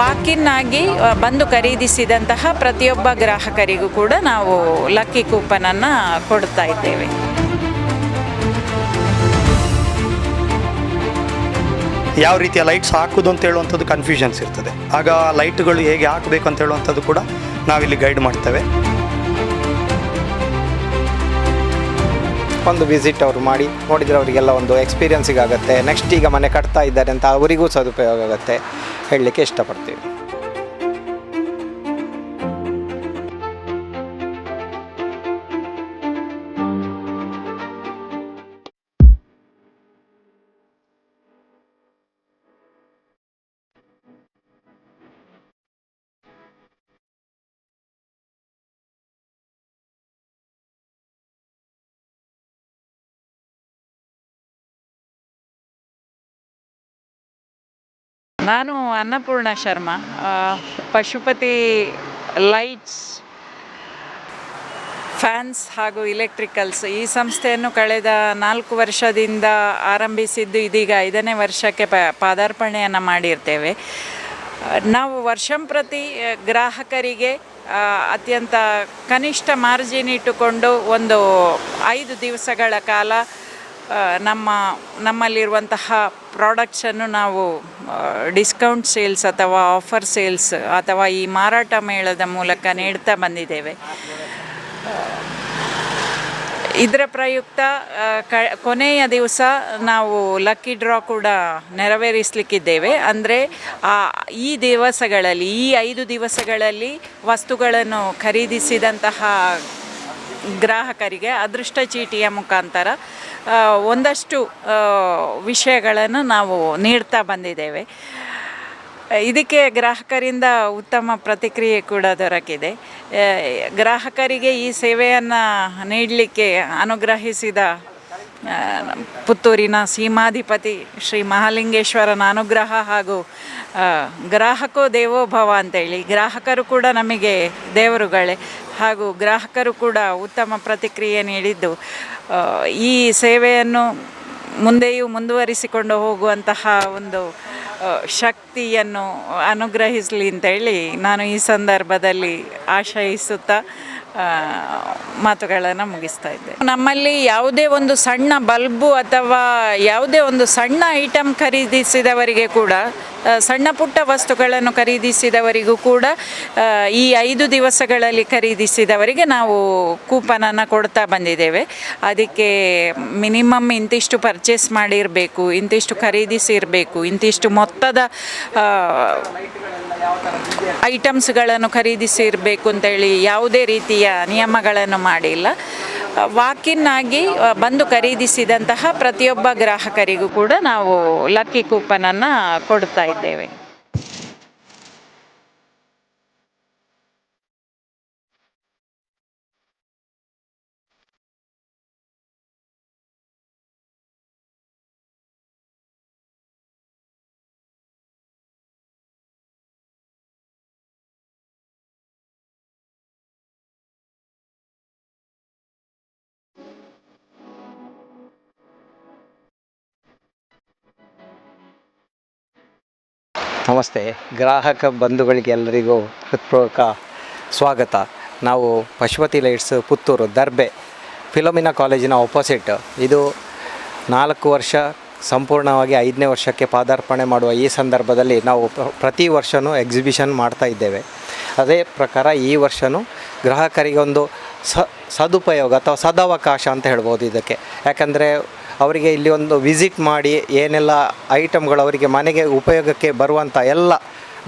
Walk-in ಆಗಿ ಬಂದು ಖರೀದಿಸಿದಂತಹ ಪ್ರತಿಯೊಬ್ಬ ಗ್ರಾಹಕರಿಗೂ ಕೂಡ ನಾವು ಲಕ್ಕಿ ಕೂಪನನ್ನು ಕೊಡ್ತಾ ಇದ್ದೇವೆ. ಯಾವ ರೀತಿಯ ಲೈಟ್ಸ್ ಹಾಕೋದು ಅಂತ ಹೇಳುವಂಥದ್ದು ಕನ್ಫ್ಯೂಷನ್ಸ್ ಇರ್ತದೆ. ಆಗ ಲೈಟ್ಗಳು ಹೇಗೆ ಹಾಕಬೇಕು ಅಂತ ಹೇಳುವಂಥದ್ದು ಕೂಡ ನಾವಿಲ್ಲಿ ಗೈಡ್ ಮಾಡ್ತೇವೆ. ಒಂದು ವಿಸಿಟ್ ಅವರು ಮಾಡಿ ನೋಡಿದರೆ ಅವರಿಗೆಲ್ಲ ಒಂದು ಎಕ್ಸ್ಪೀರಿಯನ್ಸಿಗಾಗತ್ತೆ ನೆಕ್ಸ್ಟ್ ಈಗ ಮನೆ ಕಟ್ತಾ ಇದ್ದಾರೆ ಅಂತ ಅವರಿಗೂ ಸದುಪಯೋಗ ಆಗುತ್ತೆ. ಹೇಳಲಿಕ್ಕೆ ಇಷ್ಟಪಡ್ತೀವಿ. ನಾನು ಅನ್ನಪೂರ್ಣ ಶರ್ಮಾ ಪಶುಪತಿ ಲೈಟ್ಸ್ ಫ್ಯಾನ್ಸ್ ಹಾಗೂ ಇಲೆಕ್ಟ್ರಿಕಲ್ಸ್. ಈ ಸಂಸ್ಥೆಯನ್ನು ಕಳೆದ ನಾಲ್ಕು ವರ್ಷದಿಂದ ಆರಂಭಿಸಿದ್ದು ಇದೀಗ ಐದನೇ ವರ್ಷಕ್ಕೆ ಪ, ಪಾದಾರ್ಪಣೆಯನ್ನು ಮಾಡಿರ್ತೇವೆ. ನಾವು ವರ್ಷಂಪ್ರತಿ ಪ್ರತಿ ಗ್ರಾಹಕರಿಗೆ ಅತ್ಯಂತ ಕನಿಷ್ಠ ಮಾರ್ಜಿನ್ ಇಟ್ಟುಕೊಂಡು ಒಂದು ಐದು ದಿವಸಗಳ ಕಾಲ ನಮ್ಮ ನಮ್ಮಲ್ಲಿರುವಂತಹ ಪ್ರಾಡಕ್ಟ್ಸನ್ನು ನಾವು ಡಿಸ್ಕೌಂಟ್ ಸೇಲ್ಸ್ ಅಥವಾ ಆಫರ್ ಸೇಲ್ಸ್ ಅಥವಾ ಈ ಮಾರಾಟ ಮೇಳದ ಮೂಲಕ ನೀಡ್ತಾ ಬಂದಿದ್ದೇವೆ. ಇದರ ಪ್ರಯುಕ್ತ ಆ, ಕ ಕೊನೆಯ ದಿವಸ ನಾವು ಲಕ್ಕಿ ಡ್ರಾ ಕೂಡ ನೆರವೇರಿಸಲಿಕ್ಕಿದ್ದೇವೆ. ಅಂದರೆ ಈ ದಿವಸಗಳಲ್ಲಿ ಈ ಐದು ದಿವಸಗಳಲ್ಲಿ ವಸ್ತುಗಳನ್ನು ಖರೀದಿಸಿದಂತಹ ಗ್ರಾಹಕರಿಗೆ ಅದೃಷ್ಟ ಚೀಟಿಯ ಮುಖಾಂತರ ಒಂದಷ್ಟು ವಿಷಯಗಳನ್ನು ನಾವು ನೀಡ್ತಾ ಬಂದಿದ್ದೇವೆ. ಇದಕ್ಕೆ ಗ್ರಾಹಕರಿಂದ ಉತ್ತಮ ಪ್ರತಿಕ್ರಿಯೆ ಕೂಡ ದೊರಕಿದೆ. ಗ್ರಾಹಕರಿಗೆ ಈ ಸೇವೆಯನ್ನು ನೀಡಲಿಕ್ಕೆ ಅನುಗ್ರಹಿಸಿದ ಪುತ್ತೂರಿನ ಸೀಮಾಧಿಪತಿ ಶ್ರೀ ಮಹಾಲಿಂಗೇಶ್ವರನ ಅನುಗ್ರಹ ಹಾಗೂ ಗ್ರಾಹಕೋ ದೇವೋಭವ ಅಂತೇಳಿ, ಗ್ರಾಹಕರು ಕೂಡ ನಮಗೆ ದೇವರುಗಳೇ. ಹಾಗೂ ಗ್ರಾಹಕರು ಕೂಡ ಉತ್ತಮ ಪ್ರತಿಕ್ರಿಯೆ ನೀಡಿದ್ದು. ಈ ಸೇವೆಯನ್ನು ಮುಂದೆಯೂ ಮುಂದುವರಿಸಿಕೊಂಡು ಹೋಗುವಂತಹ ಒಂದು ಶಕ್ತಿಯನ್ನು ಅನುಗ್ರಹಿಸಲಿ ಅಂತೇಳಿ ನಾನು ಈ ಸಂದರ್ಭದಲ್ಲಿ ಆಶಯಿಸುತ್ತಾ ಮಾತುಗಳನ್ನು ಮುಗಿಸ್ತಾ ಇದ್ದೆ. ನಮ್ಮಲ್ಲಿ ಯಾವುದೇ ಒಂದು ಸಣ್ಣ ಬಲ್ಬು ಅಥವಾ ಯಾವುದೇ ಒಂದು ಸಣ್ಣ ಐಟಮ್ ಖರೀದಿಸಿದವರಿಗೆ ಕೂಡ ಸಣ್ಣ ಪುಟ್ಟ ವಸ್ತುಗಳನ್ನು ಖರೀದಿಸಿದವರಿಗೂ ಕೂಡ ಈ ಐದು ದಿವಸಗಳಲ್ಲಿ ಖರೀದಿಸಿದವರಿಗೆ ನಾವು ಕೂಪನನ್ನು ಕೊಡ್ತಾ ಬಂದಿದ್ದೇವೆ. ಅದಕ್ಕೆ ಮಿನಿಮಮ್ ಇಂತಿಷ್ಟು ಪರ್ಚೇಸ್ ಮಾಡಿರಬೇಕು, ಇಂತಿಷ್ಟು ಖರೀದಿಸಿರಬೇಕು, ಇಂತಿಷ್ಟು ಮೊತ್ತದ ಐಟಮ್ಸ್ಗಳನ್ನು ಖರೀದಿಸಿರಬೇಕು ಅಂತೇಳಿ ಯಾವುದೇ ರೀತಿಯ ನಿಯಮಗಳನ್ನು ಮಾಡಿಲ್ಲ. ವಾಕಿನ್ ಆಗಿ ಬಂದು ಖರೀದಿಸಿದಂತಹ ಪ್ರತಿಯೊಬ್ಬ ಗ್ರಾಹಕರಿಗೂ ಕೂಡ ನಾವು ಲಕ್ಕಿ ಕೂಪನನ್ನು ಕೊಡ್ತಾ ಇದ್ದೇವೆ. ನಮಸ್ತೆ. ಗ್ರಾಹಕ ಬಂಧುಗಳಿಗೆ ಎಲ್ಲರಿಗೂ ಹೃತ್ಪೂರ್ವಕ ಸ್ವಾಗತ. ನಾವು ಪಶುಪತಿ ಲೈಟ್ಸ್ ಪುತ್ತೂರು ದರ್ಬೆ, ಫಿಲೋಮಿನಾ ಕಾಲೇಜಿನ ಆಪೋಸಿಟ್ ಇದು ನಾಲ್ಕು ವರ್ಷ, ಸಂಪೂರ್ಣವಾಗಿ ಐದನೇ ವರ್ಷಕ್ಕೆ ಪಾದಾರ್ಪಣೆ ಮಾಡುವ ಈ ಸಂದರ್ಭದಲ್ಲಿ ನಾವು ಪ್ರತಿ ವರ್ಷವೂ ಎಕ್ಸಿಬಿಷನ್ ಮಾಡ್ತಾ ಇದ್ದೇವೆ. ಅದೇ ಪ್ರಕಾರ ಈ ವರ್ಷವೂ ಗ್ರಾಹಕರಿಗೆ ಒಂದು ಸ, ಸದುಪಯೋಗ ಅಥವಾ ಸದಾವಕಾಶ ಅಂತ ಹೇಳ್ಬೋದು ಇದಕ್ಕೆ. ಯಾಕಂದರೆ ಅವರಿಗೆ ಇಲ್ಲಿ ಒಂದು ವಿಸಿಟ್ ಮಾಡಿ ಏನೆಲ್ಲ ಐಟಮ್ಗಳು ಅವರಿಗೆ ಮನೆಗೆ ಉಪಯೋಗಕ್ಕೆ ಬರುವಂಥ ಎಲ್ಲ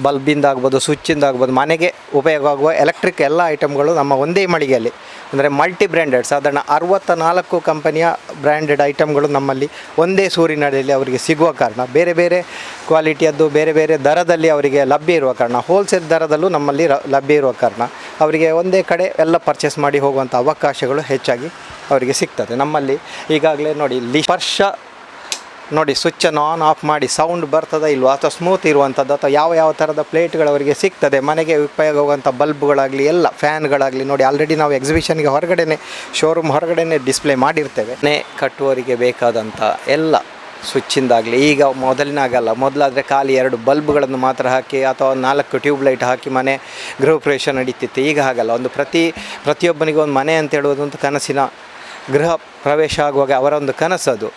ಬಲ್ಬಿಂದ ಆಗ್ಬೋದು ಸ್ವಿಚ್ಚಿಂದ ಆಗ್ಬೋದು ಮನೆಗೆ ಉಪಯೋಗ ಆಗುವ ಎಲೆಕ್ಟ್ರಿಕ್ ಎಲ್ಲ ಐಟಮ್ಗಳು ನಮ್ಮ ಒಂದೇ ಮಳಿಗೆಯಲ್ಲಿ. ಅಂದರೆ ಮಲ್ಟಿ ಬ್ರ್ಯಾಂಡೆಡ್ ಸಾಧಾರಣ ಅರವತ್ತ ನಾಲ್ಕು ಕಂಪನಿಯ ಬ್ರ್ಯಾಂಡೆಡ್ ಐಟಮ್ಗಳು ನಮ್ಮಲ್ಲಿ ಒಂದೇ ಸೂರಿನಡಿಯಲ್ಲಿ ಅವರಿಗೆ ಸಿಗುವ ಕಾರಣ. ಬೇರೆ ಬೇರೆ ಕ್ವಾಲಿಟಿಯದ್ದು ಬೇರೆ ಬೇರೆ ದರದಲ್ಲಿ ಅವರಿಗೆ ಲಭ್ಯ ಇರುವ ಕಾರಣ. ಹೋಲ್ಸೇಲ್ ದರದಲ್ಲೂ ನಮ್ಮಲ್ಲಿ ಲಭ್ಯ ಇರುವ ಕಾರಣ. ಅವರಿಗೆ ಒಂದೇ ಕಡೆ ಎಲ್ಲ ಪರ್ಚೇಸ್ ಮಾಡಿ ಹೋಗುವಂಥ ಅವಕಾಶಗಳು ಹೆಚ್ಚಾಗಿ ಅವರಿಗೆ ಸಿಗ್ತದೆ. ನಮ್ಮಲ್ಲಿ ಈಗಾಗಲೇ ನೋಡಿ ಇಲ್ಲಿ ಸ್ಪರ್ಶ ನೋಡಿ ಸ್ವಿಚ್ಚನ್ನು ಆನ್ ಆಫ್ ಮಾಡಿ ಸೌಂಡ್ ಬರ್ತದ ಇಲ್ವಾ? ಅಥವಾ ಸ್ಮೂತ್ ಇರುವಂಥದ್ದು ಅಥವಾ ಯಾವ ಯಾವ ಥರದ ಪ್ಲೇಟ್ಗಳು ಅವರಿಗೆ ಸಿಗ್ತದೆ? ಮನೆಗೆ ಉಪಯೋಗ ಆಗುವಂಥ ಬಲ್ಬ್ಗಳಾಗಲಿ, ಎಲ್ಲ ಫ್ಯಾನ್ಗಳಾಗಲಿ ನೋಡಿ ಆಲ್ರೆಡಿ ನಾವು ಎಕ್ಸಿಬಿಷನ್ಗೆ ಹೊರಗಡೆನೆ ಶೋರೂಮ್ ಹೊರಗಡೆನೆ ಡಿಸ್ಪ್ಲೇ ಮಾಡಿರ್ತೇವೆ. ಮನೆ ಕಟ್ಟುವವರಿಗೆ ಬೇಕಾದಂಥ ಎಲ್ಲ ಸ್ವಿಚ್ಚಿಂದಾಗಲಿ, ಈಗ ಮೊದಲಿನಾಗಲ್ಲ, ಮೊದಲಾದರೆ ಖಾಲಿ ಎರಡು ಬಲ್ಬ್ಗಳನ್ನು ಮಾತ್ರ ಹಾಕಿ ಅಥವಾ ನಾಲ್ಕು ಟ್ಯೂಬ್ ಲೈಟ್ ಹಾಕಿ ಮನೆ ಗೃಹ ಪ್ರವೇಶ ನಡೀತಿತ್ತು. ಈಗ ಹಾಗಲ್ಲ, ಒಂದು ಪ್ರತಿ, ಪ್ರತಿಯೊಬ್ಬನಿಗೂ ಒಂದು ಮನೆ ಅಂತ ಹೇಳುವುದು ಒಂದು ಕನಸಿನ ಗೃಹ ಪ್ರವೇಶ ಆಗುವಾಗ ಅವರ ಒಂದು ಕನಸದು.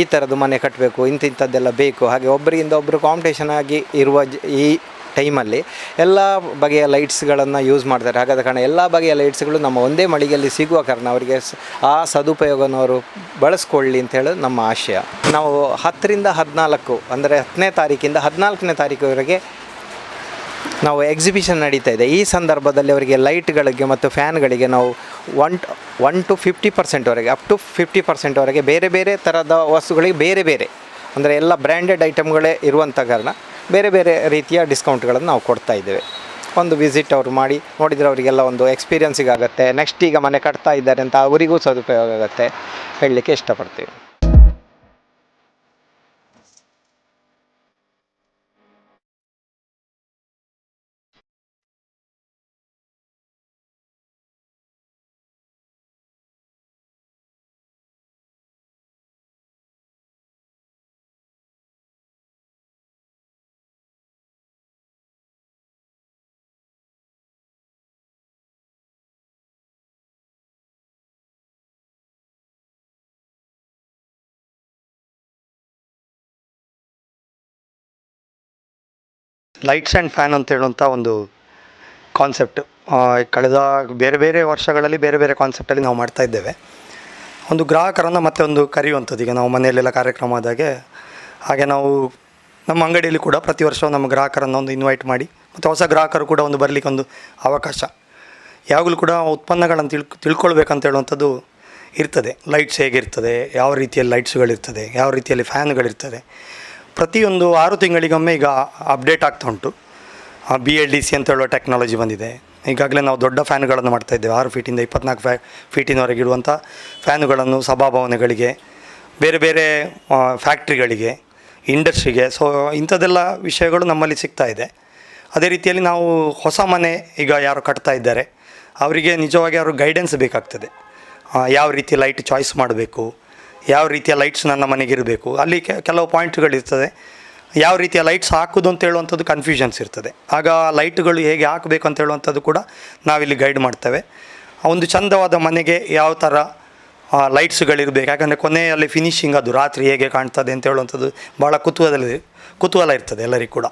ಈ ಥರದ್ದು ಮನೆ ಕಟ್ಟಬೇಕು ಇಂತಿಂಥದ್ದೆಲ್ಲ ಬೇಕು. ಹಾಗೆ ಒಬ್ಬರಿಂದ ಒಬ್ಬರು ಕಾಂಪಿಟೇಷನ್ ಆಗಿ ಇರುವ ಈ ಟೈಮಲ್ಲಿ ಎಲ್ಲ ಬಗೆಯ ಲೈಟ್ಸ್ಗಳನ್ನು ಯೂಸ್ ಮಾಡ್ತಾರೆ. ಹಾಗಾದ ಕಾರಣ ಎಲ್ಲ ಬಗೆಯ ಲೈಟ್ಸ್ಗಳು ನಮ್ಮ ಒಂದೇ ಮಳಿಗೆಯಲ್ಲಿ ಸಿಗುವ ಕಾರಣ ಅವರಿಗೆ ಆ ಸದುಪಯೋಗವನ್ನು ಅವರು ಬಳಸ್ಕೊಳ್ಳಿ ಅಂತ ಹೇಳೋದು ನಮ್ಮ ಆಶಯ. ನಾವು ಹತ್ತರಿಂದ ಹದಿನಾಲ್ಕು, ಅಂದರೆ ಹತ್ತನೇ ತಾರೀಕಿಂದ ಹದಿನಾಲ್ಕನೇ ತಾರೀಕುವರೆಗೆ ನಾವು ಎಕ್ಸಿಬಿಷನ್ ನಡೀತಾ ಇದೆ. ಈ ಸಂದರ್ಭದಲ್ಲಿ ಅವರಿಗೆ ಲೈಟ್ಗಳಿಗೆ ಮತ್ತು ಫ್ಯಾನ್ಗಳಿಗೆ ನಾವು ಒನ್ ಒನ್ ಟು ಫಿಫ್ಟಿ ಪರ್ಸೆಂಟ್ವರೆಗೆ ಅಪ್ ಟು ಫಿಫ್ಟಿ ಪರ್ಸೆಂಟ್ವರೆಗೆ ಬೇರೆ ಬೇರೆ ಥರದ ವಸ್ತುಗಳಿಗೆ ಬೇರೆ ಬೇರೆ, ಅಂದರೆ ಎಲ್ಲ ಬ್ರ್ಯಾಂಡೆಡ್ ಐಟಮ್ಗಳೇ ಇರುವಂಥ ಕಾರಣ ಬೇರೆ ಬೇರೆ ರೀತಿಯ ಡಿಸ್ಕೌಂಟ್ಗಳನ್ನು ನಾವು ಕೊಡ್ತಾ ಇದ್ದೇವೆ. ಒಂದು ವಿಸಿಟ್ ಅವರು ಮಾಡಿ, ನೋಡಿದರೆ ಅವರಿಗೆಲ್ಲ ಒಂದು ಎಕ್ಸ್ಪೀರಿಯನ್ಸಿಗಾಗುತ್ತೆ, ನೆಕ್ಸ್ಟ್ ಈಗ ಮನೆ ಕಟ್ತಾ ಇದ್ದಾರೆ ಅಂತ ಅವರಿಗೂ ಸದುಪಯೋಗ ಆಗುತ್ತೆ, ಹೇಳಲಿಕ್ಕೆ ಇಷ್ಟಪಡ್ತೀವಿ. ಲೈಟ್ಸ್ ಆ್ಯಂಡ್ ಫ್ಯಾನ್ ಅಂತ ಹೇಳುವಂಥ ಒಂದು ಕಾನ್ಸೆಪ್ಟ್. ಕಳೆದ ಬೇರೆ ಬೇರೆ ವರ್ಷಗಳಲ್ಲಿ ಬೇರೆ ಬೇರೆ ಕಾನ್ಸೆಪ್ಟಲ್ಲಿ ನಾವು ಮಾಡ್ತಾ ಇದ್ದೇವೆ. ಒಂದು ಗ್ರಾಹಕರನ್ನು ಮತ್ತೆ ಒಂದು ಕರೆಯುವಂಥದ್ದು. ಈಗ ನಾವು ಮನೆಯಲ್ಲೆಲ್ಲ ಕಾರ್ಯಕ್ರಮ ಆದಾಗೆ ಹಾಗೆ ನಾವು ನಮ್ಮ ಅಂಗಡಿಯಲ್ಲಿ ಕೂಡ ಪ್ರತಿ ವರ್ಷ ನಮ್ಮ ಗ್ರಾಹಕರನ್ನು ಒಂದು ಇನ್ವೈಟ್ ಮಾಡಿ ಮತ್ತು ಹೊಸ ಗ್ರಾಹಕರು ಕೂಡ ಒಂದು ಬರಲಿಕ್ಕೆ ಒಂದು ಅವಕಾಶ. ಯಾವಾಗಲೂ ಕೂಡ ಉತ್ಪನ್ನಗಳನ್ನು ತಿಳ್ಕೊ, ತಿಳ್ಕೊಳ್ಬೇಕಂತ ಹೇಳುವಂಥದ್ದು ಇರ್ತದೆ. ಲೈಟ್ಸ್ ಹೇಗಿರ್ತದೆ? ಯಾವ ರೀತಿಯಲ್ಲಿ ಲೈಟ್ಸ್ಗಳಿರ್ತದೆ? ಯಾವ ರೀತಿಯಲ್ಲಿ ಫ್ಯಾನ್ಗಳಿರ್ತದೆ? ಪ್ರತಿಯೊಂದು ಆರು ತಿಂಗಳಿಗೊಮ್ಮೆ ಈಗ ಅಪ್ಡೇಟ್ ಆಗ್ತಾ ಉಂಟು. ಬಿ ಎಲ್ ಡಿ ಸಿ ಅಂತ ಹೇಳುವ ಟೆಕ್ನಾಲಜಿ ಬಂದಿದೆ. ಈಗಾಗಲೇ ನಾವು ದೊಡ್ಡ ಫ್ಯಾನ್ಗಳನ್ನು ಮಾಡ್ತಾ ಇದ್ದೇವೆ. ಆರು ಫೀಟಿಂದ ಇಪ್ಪತ್ನಾಲ್ಕು ಫ್ಯಾ ಫೀಟಿನವರೆಗೆ ಇಡುವಂಥ ಫ್ಯಾನುಗಳನ್ನು ಸಭಾಭವನಗಳಿಗೆ, ಬೇರೆ ಬೇರೆ ಫ್ಯಾಕ್ಟ್ರಿಗಳಿಗೆ ಇಂಡಸ್ಟ್ರಿಗೆ ಸೊ ಇಂಥದ್ದೆಲ್ಲ ವಿಷಯಗಳು ನಮ್ಮಲ್ಲಿ ಸಿಗ್ತಾ ಇದೆ. ಅದೇ ರೀತಿಯಲ್ಲಿ ನಾವು ಹೊಸ ಮನೆ ಈಗ ಯಾರು ಕಟ್ತಾ ಇದ್ದಾರೆ, ಅವರಿಗೆ ನಿಜವಾಗಿ ಅವರು ಗೈಡೆನ್ಸ್ ಬೇಕಾಗ್ತದೆ. ಯಾವ ರೀತಿ ಲೈಟ್ ಚಾಯ್ಸ್ ಮಾಡಬೇಕು ಯಾವ ರೀತಿಯ ಲೈಟ್ಸ್ ನನ್ನ ಮನೆಗೆ ಇರಬೇಕು ಅಲ್ಲಿ ಕೆಲವು ಪಾಯಿಂಟ್ಗಳಿರ್ತದೆ ಯಾವ ರೀತಿಯ ಲೈಟ್ಸ್ ಹಾಕೋದು ಅಂತ ಹೇಳುವಂಥದ್ದು ಕನ್ಫ್ಯೂಷನ್ಸ್ ಇರ್ತದೆ. ಆಗ ಲೈಟ್ಗಳು ಹೇಗೆ ಹಾಕಬೇಕು ಅಂತ ಹೇಳುವಂಥದ್ದು ಕೂಡ ನಾವಿಲ್ಲಿ ಗೈಡ್ ಮಾಡ್ತೇವೆ. ಒಂದು ಚಂದವಾದ ಮನೆಗೆ ಯಾವ ಥರ ಲೈಟ್ಸ್ಗಳಿರಬೇಕು ಯಾಕಂದರೆ ಕೊನೆಯಲ್ಲಿ ಫಿನಿಶಿಂಗ್ ಅದು, ರಾತ್ರಿ ಹೇಗೆ ಕಾಣ್ತದೆ ಅಂತ ಹೇಳುವಂಥದ್ದು ಭಾಳ ಕುತೂಹಲ ಕುತೂಹಲ ಇರ್ತದೆ ಎಲ್ಲರಿಗೂ ಕೂಡ.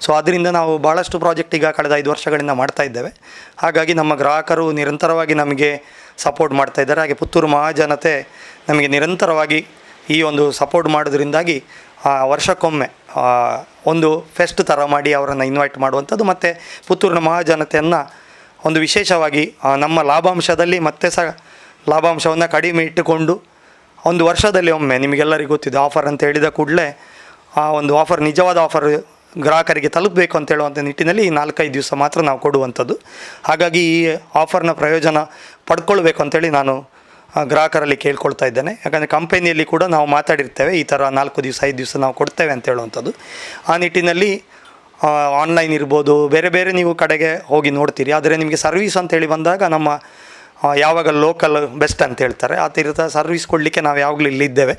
ಸೊ ಅದರಿಂದ ನಾವು ಭಾಳಷ್ಟು ಪ್ರಾಜೆಕ್ಟ್ ಈಗ ಕಳೆದ ಐದು ವರ್ಷಗಳಿಂದ ಮಾಡ್ತಾ ಇದ್ದೇವೆ. ಹಾಗಾಗಿ ನಮ್ಮ ಗ್ರಾಹಕರು ನಿರಂತರವಾಗಿ ನಮಗೆ ಸಪೋರ್ಟ್ ಮಾಡ್ತಾ ಇದ್ದಾರೆ. ಹಾಗೆ ಪುತ್ತೂರು ಮಹಾಜನತೆ ನಮಗೆ ನಿರಂತರವಾಗಿ ಈ ಒಂದು ಸಪೋರ್ಟ್ ಮಾಡೋದ್ರಿಂದಾಗಿ ವರ್ಷಕ್ಕೊಮ್ಮೆ ಒಂದು ಫೆಸ್ಟ್ ಥರ ಮಾಡಿ ಅವರನ್ನು ಇನ್ವೈಟ್ ಮಾಡುವಂಥದ್ದು ಮತ್ತು ಪುತ್ತೂರಿನ ಮಹಾಜನತೆಯನ್ನು ಒಂದು ವಿಶೇಷವಾಗಿ ನಮ್ಮ ಲಾಭಾಂಶದಲ್ಲಿ ಮತ್ತೆ ಸಹ ಲಾಭಾಂಶವನ್ನು ಕಡಿಮೆ ಇಟ್ಟುಕೊಂಡು, ಒಂದು ವರ್ಷದಲ್ಲಿ ಒಮ್ಮೆ ನಿಮಗೆಲ್ಲರಿಗೂ ಗೊತ್ತಿದೆ ಆಫರ್ ಅಂತ ಹೇಳಿದ ಕೂಡಲೇ, ಆ ಒಂದು ಆಫರ್ ನಿಜವಾದ ಆಫರ್ ಗ್ರಾಹಕರಿಗೆ ತಲುಪಬೇಕು ಅಂತ ಹೇಳುವಂಥ ನಿಟ್ಟಿನಲ್ಲಿ ಈ ನಾಲ್ಕೈದು ದಿವಸ ಮಾತ್ರ ನಾವು ಕೊಡುವಂಥದ್ದು. ಹಾಗಾಗಿ ಈ ಆಫರ್ನ ಪ್ರಯೋಜನ ಪಡ್ಕೊಳ್ಬೇಕು ಅಂತೇಳಿ ನಾನು ಗ್ರಾಹಕರಲ್ಲಿ ಕೇಳ್ಕೊಳ್ತಾ ಇದ್ದೇನೆ. ಯಾಕಂದರೆ ಕಂಪನಿಯಲ್ಲಿ ಕೂಡ ನಾವು ಮಾತಾಡಿರ್ತೇವೆ. ಈ ಥರ ನಾಲ್ಕು ದಿವಸ, ಐದು ದಿವಸ ನಾವು ಕೊಡ್ತೇವೆ ಅಂತ ಹೇಳುವಂಥದ್ದು. ಆ ನಿಟ್ಟಿನಲ್ಲಿ ಆನ್ಲೈನ್ ಇರ್ಬೋದು, ಬೇರೆ ಬೇರೆ ನೀವು ಕಡೆಗೆ ಹೋಗಿ ನೋಡ್ತೀರಿ. ಆದರೆ ನಿಮಗೆ ಸರ್ವಿಸ್ ಅಂತೇಳಿ ಬಂದಾಗ ನಮ್ಮ ಯಾವಾಗ ಲೋಕಲ್ ಬೆಸ್ಟ್ ಅಂತ ಹೇಳ್ತಾರೆ. ಆ ಥರದ ಸರ್ವಿಸ್ ಕೊಡಲಿಕ್ಕೆ ನಾವು ಯಾವಾಗಲೂ ಇಲ್ಲಿದ್ದೇವೆ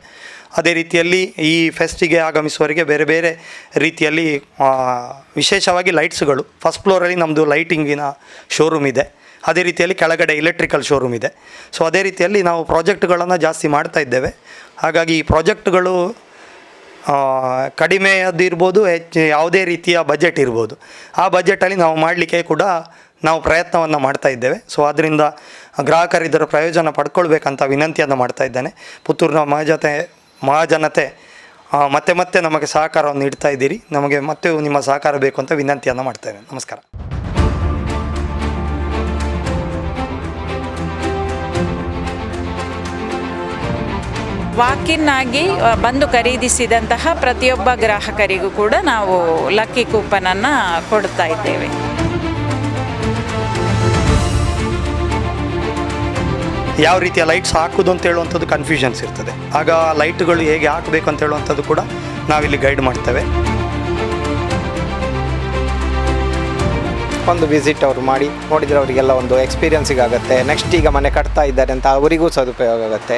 ಅದೇ ರೀತಿಯಲ್ಲಿ ಈ ಫೆಸ್ಟಿಗೆ ಆಗಮಿಸುವವರಿಗೆ ಬೇರೆ ಬೇರೆ ರೀತಿಯಲ್ಲಿ ವಿಶೇಷವಾಗಿ ಲೈಟ್ಸ್ಗಳು ಫಸ್ಟ್ ಫ್ಲೋರಲ್ಲಿ ನಮ್ಮದು ಲೈಟಿಂಗಿನ ಶೋರೂಮ್ ಇದೆ. ಅದೇ ರೀತಿಯಲ್ಲಿ ಕೆಳಗಡೆ ಎಲೆಕ್ಟ್ರಿಕಲ್ ಶೋರೂಮ್ ಇದೆ. ಸೊ ಅದೇ ರೀತಿಯಲ್ಲಿ ನಾವು ಪ್ರಾಜೆಕ್ಟ್ಗಳನ್ನು ಜಾಸ್ತಿ ಮಾಡ್ತಾ ಇದ್ದೇವೆ. ಹಾಗಾಗಿ ಈ ಪ್ರಾಜೆಕ್ಟ್ಗಳು ಆ, ಕಡಿಮೆಯದ್ದು ಇರ್ಬೋದು ಹೆಚ್ಚು ಯಾವುದೇ ರೀತಿಯ ಬಜೆಟ್ ಇರ್ಬೋದು. ಆ ಬಜೆಟಲ್ಲಿ ನಾವು ಮಾಡಲಿಕ್ಕೆ ಕೂಡ ನಾವು ಪ್ರಯತ್ನವನ್ನು ಮಾಡ್ತಾ ಇದ್ದೇವೆ. ಸೊ ಅದರಿಂದ ಗ್ರಾಹಕರು ಇದರ ಪ್ರಯೋಜನ ಪಡ್ಕೊಳ್ಬೇಕಂತ ವಿನಂತಿಯನ್ನು ಮಾಡ್ತಾ ಇದ್ದೇನೆ. ಪುತ್ತೂರಿನ ಮಹಾಜತೆ ಮಹಾಜನತೆ ಮತ್ತೆ ಮತ್ತೆ ನಮಗೆ ಸಹಕಾರವನ್ನು ನೀಡ್ತಾ ಇದ್ದೀರಿ. ನಮಗೆ ಮತ್ತೆ ನಿಮ್ಮ ಸಹಕಾರ ಬೇಕು ಅಂತ ವಿನಂತಿಯನ್ನು ಮಾಡ್ತೇನೆ ನಮಸ್ಕಾರ. ವಾಕಿನ್ ಆಗಿ ಬಂದು ಖರೀದಿಸಿದಂತಹ ಪ್ರತಿಯೊಬ್ಬ ಗ್ರಾಹಕರಿಗೂ ಕೂಡ ನಾವು ಲಕ್ಕಿ ಕೂಪನನ್ನು ಕೊಡ್ತಾ ಇದ್ದೇವೆ. ಯಾವ ರೀತಿಯ ಲೈಟ್ಸ್ ಹಾಕುದು ಅಂತ ಹೇಳುವಂಥದ್ದು ಕನ್ಫ್ಯೂಷನ್ಸ್ ಇರ್ತದೆ. ಆಗ ಲೈಟ್ಗಳು ಹೇಗೆ ಹಾಕಬೇಕು ಅಂತ ಹೇಳುವಂಥದ್ದು ಕೂಡ ನಾವಿಲ್ಲಿ ಗೈಡ್ ಮಾಡ್ತೇವೆ. ಒಂದು ವಿಸಿಟ್ ಅವರು ಮಾಡಿ ನೋಡಿದರೆ ಅವರಿಗೆಲ್ಲ ಒಂದು ಎಕ್ಸ್ಪೀರಿಯನ್ಸಿಗೆ ಆಗುತ್ತೆ ನೆಕ್ಸ್ಟ್ ಈಗ ಮನೆ ಕಟ್ತಾ ಇದ್ದಾರೆ ಅಂತ ಅವರಿಗೂ ಸದುಪಯೋಗ ಆಗುತ್ತೆ.